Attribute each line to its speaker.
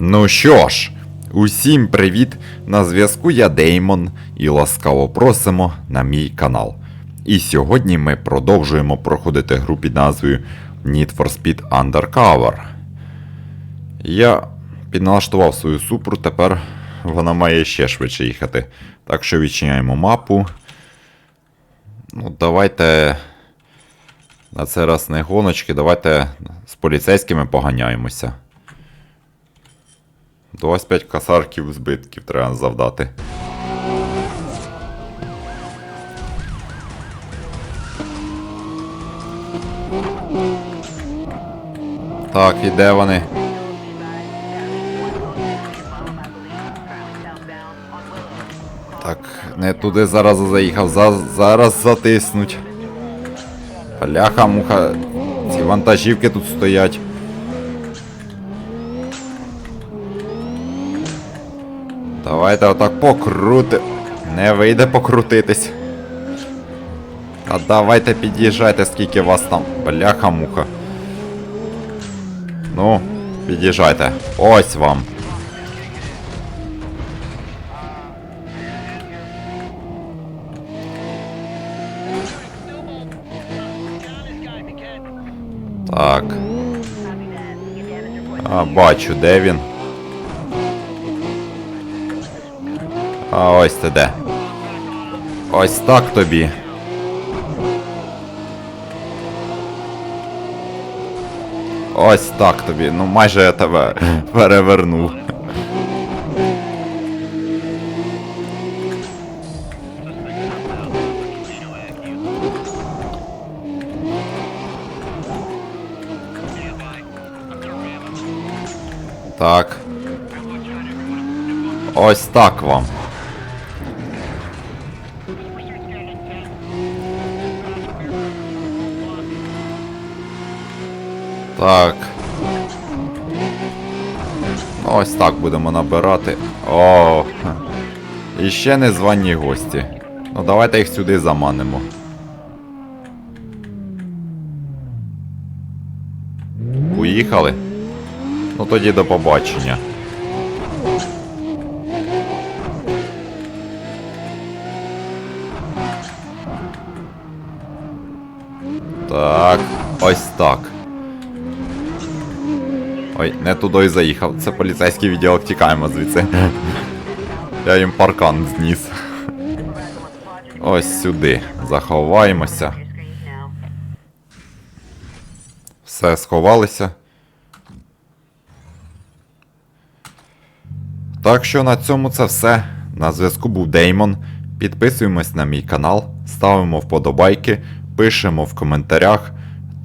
Speaker 1: Ну що ж, усім привіт! На зв'язку я Деймон і ласкаво просимо на мій канал. І сьогодні ми продовжуємо проходити гру під назвою Need for Speed Undercover. Я підналаштував свою супру, тепер вона має ще швидше їхати. Так що відчиняємо мапу. Ну, давайте. На це раз не гоночки, давайте з поліцейськими поганяємося. 25 касарків збитків треба завдати. Так, і де вони? Так, не туди зараз заїхав, за, зараз затиснуть. Бляха, муха, ці вантажівки тут стоять. Давайте отак покрути. Не вийде покрутитись. А давайте під'їжджайте, скільки вас там. Бляха-муха. Ну, під'їжджайте. Ось вам. Так. А, бачу, де він. А ось ти де. Ось так тобі. Ось так тобі. Ну майже я тебе перевернув. Так. Ось так вам. Так. Ось так будемо набирати. О. ха. І ще незвані гості. Ну давайте їх сюди заманимо. Поїхали? Ну тоді до побачення. Так, ось так. Ой, не туди заїхав. Це поліцейський відділок, тікаємо звідси. Я їм паркан зніс. Ось сюди. Заховаємося. Все, сховалися. Так що на цьому це все. На зв'язку був Деймон. Підписуємось на мій канал, ставимо вподобайки, пишемо в коментарях.